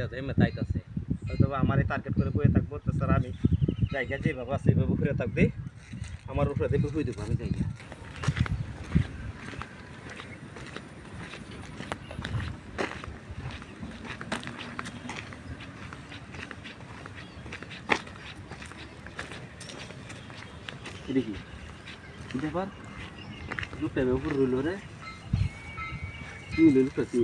দেওয়া যায় এমনি তাইতাছে হয়তো বা আমারই টার্গেট করে বয়ে থাকব তো স্যার আমি জায়গা যেভাবে আছে এইভাবে ঘুরে থাকবে আমার উপরে দেখবে বুঝে দেবো আমি জায়গা দেখি ব্যাপার লুকটা উপর রইল রে কি হইল লুকটা কি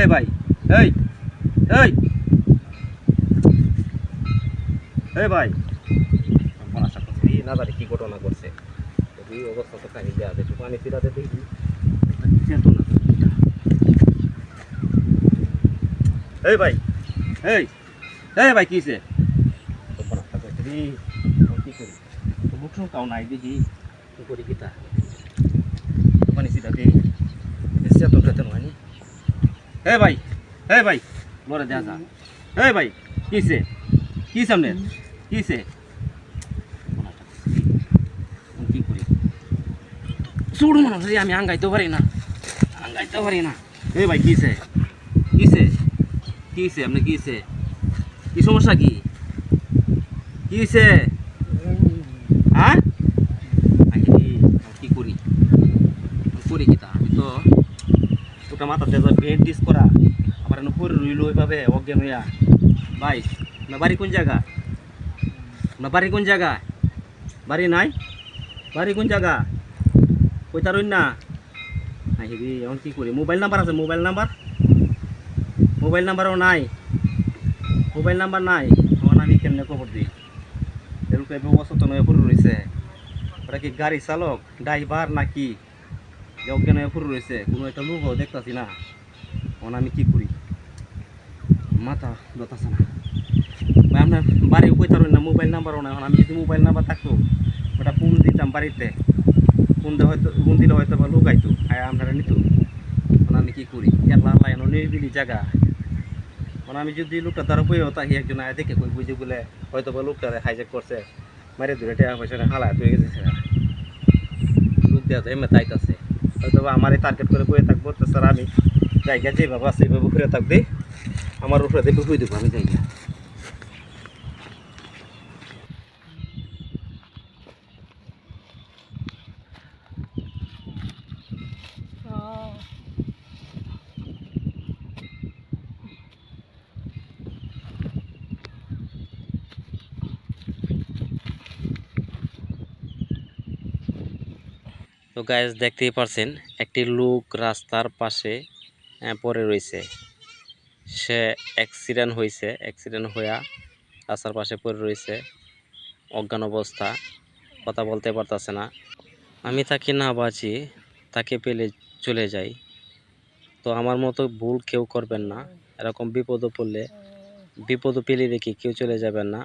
এই ভাই এই এই। এই ভাই। আশা করছি না জানি কি ঘটনা করছে যদি অবস্থা তো কাহিনী দেওয়া একটু পানি ফিরাতে দেখি। এই ভাই এই এই ভাই আমি কি করি? মুখ কাউ নাই দেখি কি করি কিতা? পানি ফিরাতে চেতন চেতন হয়নি। হে ভাই হে ভাই, লড়ে দেখা যা। হে ভাই কিসে কি সামনে? কিসে কি করি? চুড় মানুষ রে আমি আঙ্গাইতে পারি না। আঙ্গাইতে পারি না। হে ভাই কিসে কিসে কিসে আপনি কিসে কি সমস্যা কি? কিসে হ্যাঁ? কি করি? করি কি তা? আমি তো ওটা মাথা দিয়ে বেড ডিস করা, আবার উপরে রইল ওইভাবে অজ্ঞান হইয়া ভাই না বাড়ি কোন জায়গা? না বাড়ি কোন জায়গা? বাড়ি নাই? বাড়ি কোন জায়গা? কইতা রইন না? নাই হেবি এখন কি করি? মোবাইল নাম্বার আছে, মোবাইল নাম্বার? মোবাইল নাম্বারও নাই। মোবাইল নাম্বার নাই। তখন আমি কেমনে খবর দিই? এরকম অসচেতন হয়ে পড়ে রয়েছে ওটা কি গাড়ি চালক, ড্রাইভার নাকি? যে অজ্ঞান হয়ে পড়ে রয়েছে। কোনো একটা লোকও দেখতাছি না। তখন আমি কি করি? মাথা দতাছে না। ভাই, আপনার বাড়ি কই তার না মোবাইল নাম্বারও না এখন আমি যদি মোবাইল নাম্বার থাকতো, ওটা ফোন দিতাম বাড়িতে। ফোন দিয়ে হয়তো ফোন দিলে হয়তো বা লোক আইতো। আয় আপনারা নিত। এখন আমি কি করি? কেলা আল্লাহ, এনো নিরিবিলি জায়গা মানে আমি যদি লোকটা তার বইও তাকে একজন আয় দেখে কই বুঝে বলে হয়তো বা লোকটারে হাইজেক করছে। মারে ধরে টাকা পয়সা হালা হয়ে গেছে লোক দেওয়া যায়, এমনি তাইতাছে। হয়তো বা আমারই টার্গেট করে বয়ে থাকব তো স্যার আমি জায়গা যেভাবে আছে এইভাবে ঘুরে থাকবে আমার উপরে দেখবে বুঝে দেবো আমি জায়গা তো গাইজ দেখতেই পারছেন, একটি লোক রাস্তার পাশে পড়ে রয়েছে। সে অ্যাক্সিডেন্ট হয়েছে অ্যাক্সিডেন্ট হইয়া রাস্তার পাশে পড়ে রয়েছে। অজ্ঞান অবস্থা, কথা বলতে পারতাছে না। আমি তাকে না বাঁচি, তাকে পেলে চলে যাই। তো আমার মতো ভুল কেউ করবেন না। এরকম বিপদে পড়লে, বিপদ পেলে দেখি কেউ চলে যাবেন না।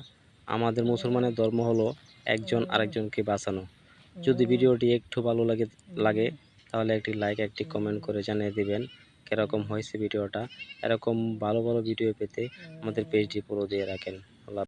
আমাদের মুসলমানের ধর্ম হলো একজন আরেকজনকে বাঁচানো। যদি ভিডিওটি একটু ভালো লাগে লাগে তাহলে একটি লাইক একটি কমেন্ট করে জানিয়ে দিবেন কীরকম হয়েছে ভিডিওটা। এরকম ভালো ভালো ভিডিও পেতে আমাদের পেজটি ফলো দিয়ে রাখেন।